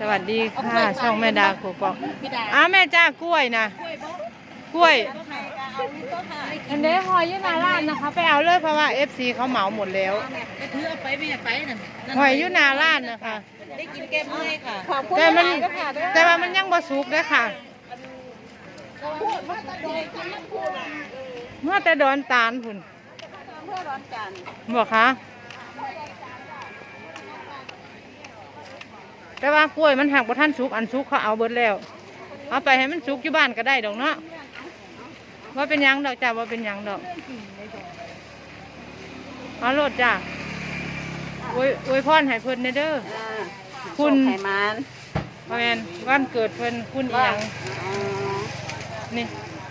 สวัสดีค่ะช่องแม่ดาโกกอกพี่ดาอ้าวแม่จ้ากล้วยนะกล้วยบ่กล้วยบ่ให้ก็เอานี่ก็ค่ะอันนี้หอยอยูหนาร้านนะคะ ไปเอาเลยเพราะว่า FC เขาเหมาหมดแล้วไปถือเอาไปแม่ไปนั่นนั่นหอยอยูหนาร้านนะคะได้กินแก้มเมื่อยค่ะขอบคุณแต่มันหลายๆด้วยค่ะเด้อแต่ว่ามันยังบ่สุกเด้อค่ะพูดมาตะโดยกินน้ำพูดอะเมื่อแต่ดอนตาลพุ่นเพื่อร้อนจันทร์บอกคะ แต่ว่ากล้วยมันหักบ่ท่านสุกอันสุกเขาเอาเบิดแล้ว เอาไปให้มันสุกอยู่บ้านก็ได้ดอกเนาะว่าเป็นหยังดอกจ้าว่าเป็นหยังดอกเอาโลดจ้าอวยอวยพรให้เพิ่นเด้อเด้อคุณไขมันพ่อแม่นวันเกิดเพิ่นคุณอีหยังอ๋อนี่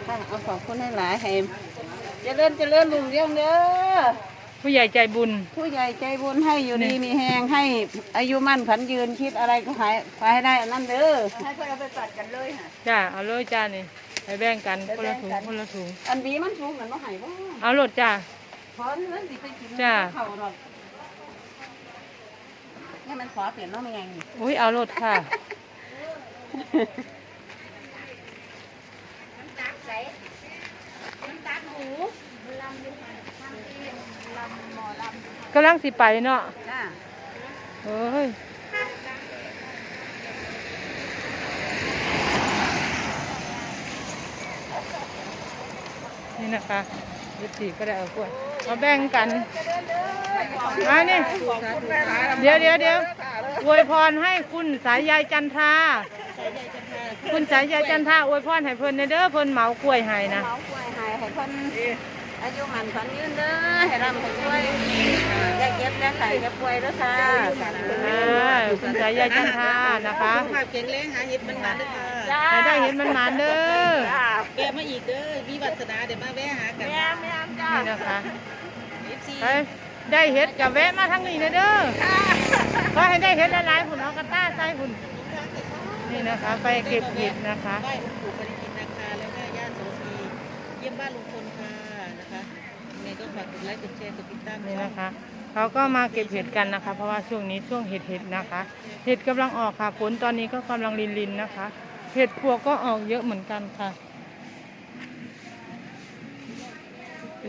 ค่ะเอาขอบคุณหลายๆให้เจริญเจริญรุ่งเรืองเด้อ ผู้ใหญ่ใจบุญ ผู้ใหญ่ใจบุญให้อยู่นี่ดีมีแหงให้อายุมั่นขวัญยืนคิดอะไรก็หายไปให้ได้อันนั้นเด้อให้เพื่อนเอาไปปัดกันเลยค่ะจ้า เอาเลยจ้านี่ไปแบ่งกันคนละถุงไปแบ่งกันคนละถุง อันบีมันสูงเหมือนว่าหายบ่เอาโลดจ้าขอเงินสิไปกินจ้า เขาหรอกเนี่ยมันขอเปลี่ยนเน้องยังไงนี่ อุ้ยเอาโลดค่ะ กำลังสิไปเนาะจ้าเอ้ยนี่นะคะยุติก็ได้เอากล้วยมาแบ่งกันมานี่เดี๋ยวเดี๋ยวเดี๋ยวอวยพรให้คุณสายใยจันทราคุณสายใยจันทราอวยพรให้เพิ่นเด้อเพิ่นเหมากล้วยให้นะเมาป่วยหายให้คน อายุมันขวัญยืนเด้อให้ร่ำให้รวยอย่าเก็บอย่าไข่อย่าป่วยเด้อค่ะอ่าคุณสายใยจันทรานะคะ ภาพเก่งเล้งหาเห็ดมันมาด้วยค่ะจ้าให้ได้เห็นมันหมานเด้อ จ้าแกมาอีกเด้อมีวัสนาเดี๋ยวมาแวะหากันแม่แม่จ้านี่นะคะเอฟซีไปได้เห็ดกับแวะมาทางนี้นะเด้อขอให้ได้เห็ดหลายๆผุนเอากระต้าใส่ผุนนี่นะคะ ไปเก็บเห็ดนะคะ ไหว้หลวงปู่ปริจิตนาคาและแม่ย่าโสธีเยี่ยมบ้านลุงพลค่ะนะคะยังไงก็ ฝากกดไลค์กดแชร์กดติดตามนี่นะคะเขาก็มาเก็บเห็ดกันนะคะ เพราะว่าช่วงนี้ช่วงเห็ดเห็ดนะคะ เห็ดกำลังออกค่ะฝนตอนนี้ก็กำลังลินลินนะคะ เห็ดพวกก็ออกเยอะเหมือนกันค่ะ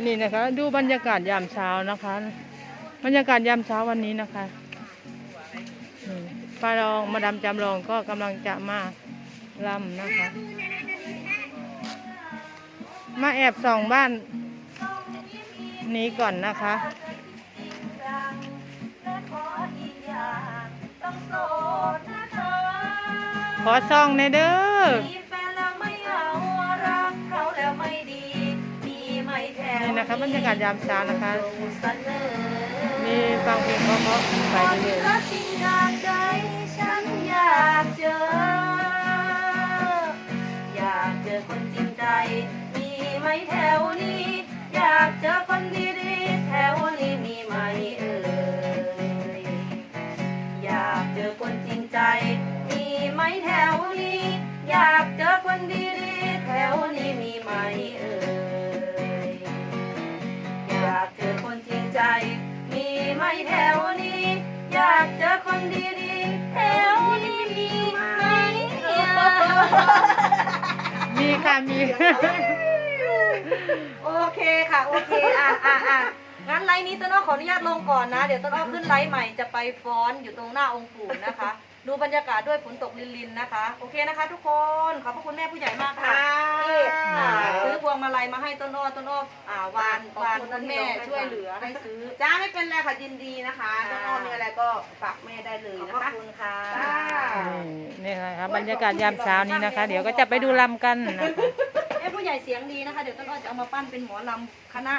นี่นะคะ ดูบรรยากาศยามเช้านะคะ บรรยากาศยามเช้าวันนี้นะคะป้ารองมาดามจำลองก็กำลังจะมาลำนะคะ มาแอบส่องบ้าน นี้ก่อนนะคะ ขอซองในเด้อนี่นะคะบรรยากาศยามเช้านะคะ มีฟังเพลงเพราะๆไปเรื่อย แถวนี้ อยากเจอคนดีๆแถวนี้มีไหมมีค่ะมี โอเคค่ะ โอเค อะอะอะงั้นไลน์นี้ต้นอ้อขออนุญาตลงก่อนนะ เดี๋ยวต้นอ้อขึ้นไลน์ใหม่จะไปฟ้อนอยู่ตรงหน้าองค์ปู่นะคะ ดูบรรยากาศด้วยฝนตกลินๆนะคะ โอเคนะคะ ทุกคนขอบพระคุณแม่ผู้ใหญ่มากค่ะที่อ่าซื้อพวงมาลัยมาให้ต้นอ้อต้นอ้ออ่าวานวานคุณแม่ช่วยเหลือให้ซื้อ จ้าไม่เป็นไรค่ะยินดีนะคะน้องอ้อมมีอะไรก็ฝากแม่ได้เลยขอบนะพระคะ คุณค่ะจ้า นี่นะคะบรรยากาศยามเช้านี้นะคะ เดี๋ยวก็จะไปดูลำกันนะคะเอ้ผู้ใหญ่เสียงดีนะคะ เดี๋ยวต้นอ้อจะเอามาปั้นเป็นหมอลำคณะ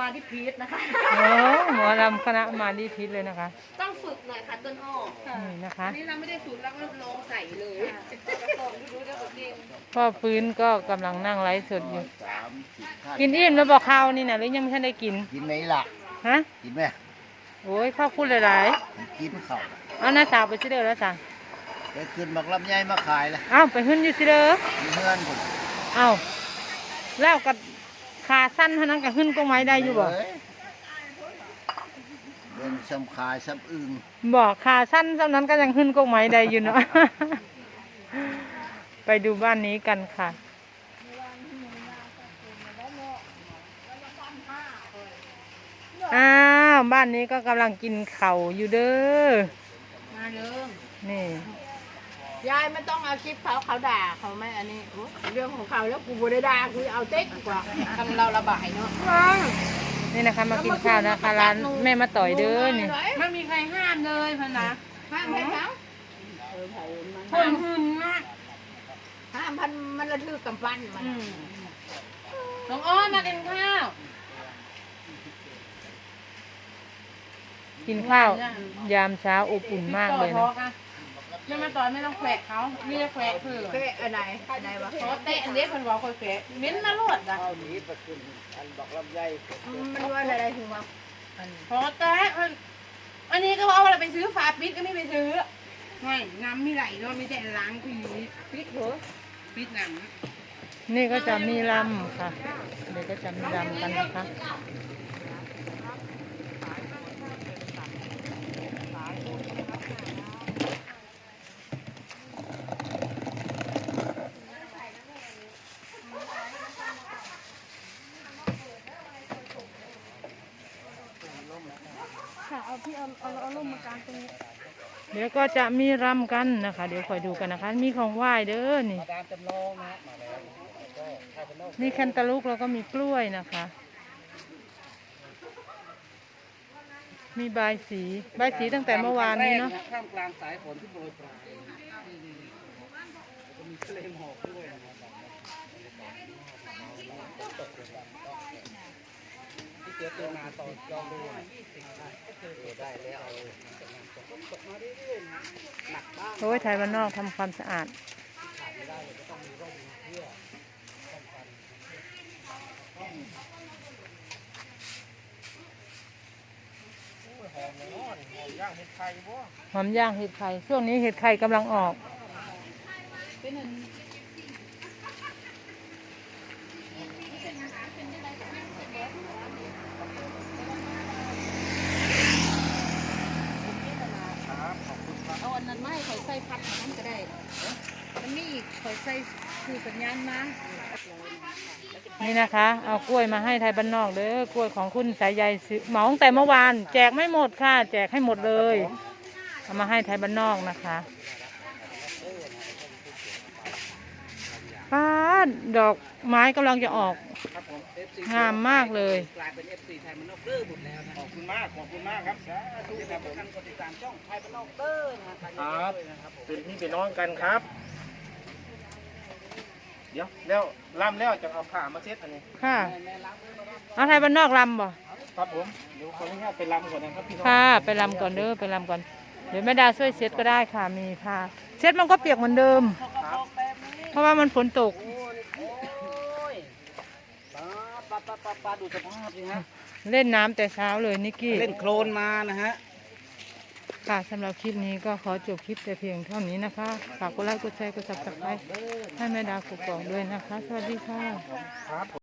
มาที่พีทนะคะ โอ้หมอลำคณะมาดีพิษเลยนะคะต้องฝึกหน่อยค่ะต้นอ้อนี่นะคะ อันนี้เราไม่ได้ฝึกเราก็ลองใส่เลยพ่อฟื้นก็กำลังนั่งไลฟ์สดอยู่กินอิ่มแล้วบอกข้าวนี่นะหรือยังไม่ทันได้กินกินไหมล่ะ ฮะกินไหมโอ้ยข้าวพูดหลายกินข้าวๆเอาหน้าสาวไปสิเด้อแล้วสั่งไปขึ้นบักลำไยมาขายละเอาไปหึ้นอยู่สิเด้อมีเพื่อนผมเอาแล้วกับ ขาสั้นเท่านั้นกับหึ้นก็ไม้ได้อยู่บ่เว้ยเวเป็นสำคายสำอึงบอกขาสั้นสำนั้นก็ยังขึ้นกกไม้ได้อยู่เนาะ ไปดูบ้านนี้กันค่ะ อ้าวบ้านนี้ก็กำลังกินเข่าวอยู่เด้อ มาเด้อนี่ ยายไม่ต้องเอาคลิปเขาเขาด่าเขาไม่อันนี้โอ้เรื่องของเขาแล้วกูบ่ได้ด่ากูเอาเต็กกว่าทำเราระบายเนาะนี่นะคะมากินข้าวนะคะร้านแม่มาต่อยเด้อนี่ไม่มีใครห้ามเลยพะนะห้ามใครเขาคนหึนมากห้ามพันมันระทึกกำปั้นมันน้องอ้อนมากินข้าวกินข้าวยามเช้าอบอุ่นมากเลยนะ ไม่มาตอนไม่ต้องแขวะเขามีแต่แขวะเพื่อเป๊ะอันไหนอันไหนวะเพราะเตะอันเด็กคนบอกคนแขวะเม้นมาโลดอะเอาหนีไปขึ้นอันบอกลำไยมันว่าอะไรถึงว่าเพราะแต่มันอันนี้ก็ว่าเราไปซื้อฝาปิดก็ไม่ไปซื้อไม่น้ำมีไหลเนาะมีแต่ล้างผีพริกเหรอปิดหนังนี่ก็จะมีลำค่ะเดี๋ยวก็จะมีลำกันนะคะ เดี๋ยวก็จะมีรำกันนะคะ เดี๋ยวคอยดูกันนะคะ มีของไหว้เด้อนี่ตามจำลองนะมาแล้วก็ถ้าเป็นนอกมีแคนตาลูกแล้วก็มีกล้วยนะคะ มีใบายสีใบายสีตั้งแต่เมื่อวานนี้เนาะ ท่ามกลางสายฝนที่โปรยปลายจะมีทะเลหมอกด้วยนะครับ ที่เจอตัวนาต่อยอมดูได้แล้วเอาตกมาเรื่อยๆนะหนักบ้างโอ้ยไทยบ้านนอกทำความสะอาดหอมย่างเห็ดไข่ช่วงนี้เห็ดไข่กำลังออกเอาอันนั้นไม่ข่อยใส่พัดมันก็ได้มันมีอีกข่อยใส่คือสัญญาณมานี่นะคะ เอากล้วยมาให้ไทยบ้านนอกเด้อกล้วยของคุณสายใยซื้อเหมาตั้งแต่เมื่อวาน แจกไม่หมดค่ะ แจกให้หมดเลย เอามาให้ไทยบ้านนอกนะคะป้าดดอกไม้กำลังจะออก ครับผม FC งามมากเลย กลายเป็น FC ไทยมันนอกเด้อหมดแล้วนะขอบคุณมากขอบคุณมากครับสาธุครับท่านกดติดตามช่องไทยมันนอกเด้อนะครับครับเป็นพี่เป็นน้องกันครับ เดี๋ยวแล้วล่ำแล้วจะเอาผ้ามาเช็ดอันนี้ค่ะเอาไทยบ้านนอกลำบ่ครับผมเดี๋ยวขออนุญาตไปล่ำก่อนนะครับพี่น้องค่ะ ไปลำก่อนเด้อไปลำก่อน เดี๋ยวแม่ดาช่วยเช็ดก็ได้ค่ะมีผ้าเช็ดมันก็เปียกเหมือนเดิม ครับ เพราะว่ามันฝนตก โอ้ย ปลาปลาปลาปลาปลาดูสภาพสิฮะเล่นน้ำแต่เช้าเลยนิกกี้ เล่นโคลนมานะฮะ ค่ะสำหรับคลิปนี้ก็ขอจบคลิปแต่เพียงเท่านี้นะคะ ฝากกดไลค์กดแชร์กดซับสไครต์ให้แม่ดากุกกอกด้วยนะคะ สวัสดีค่ะครับ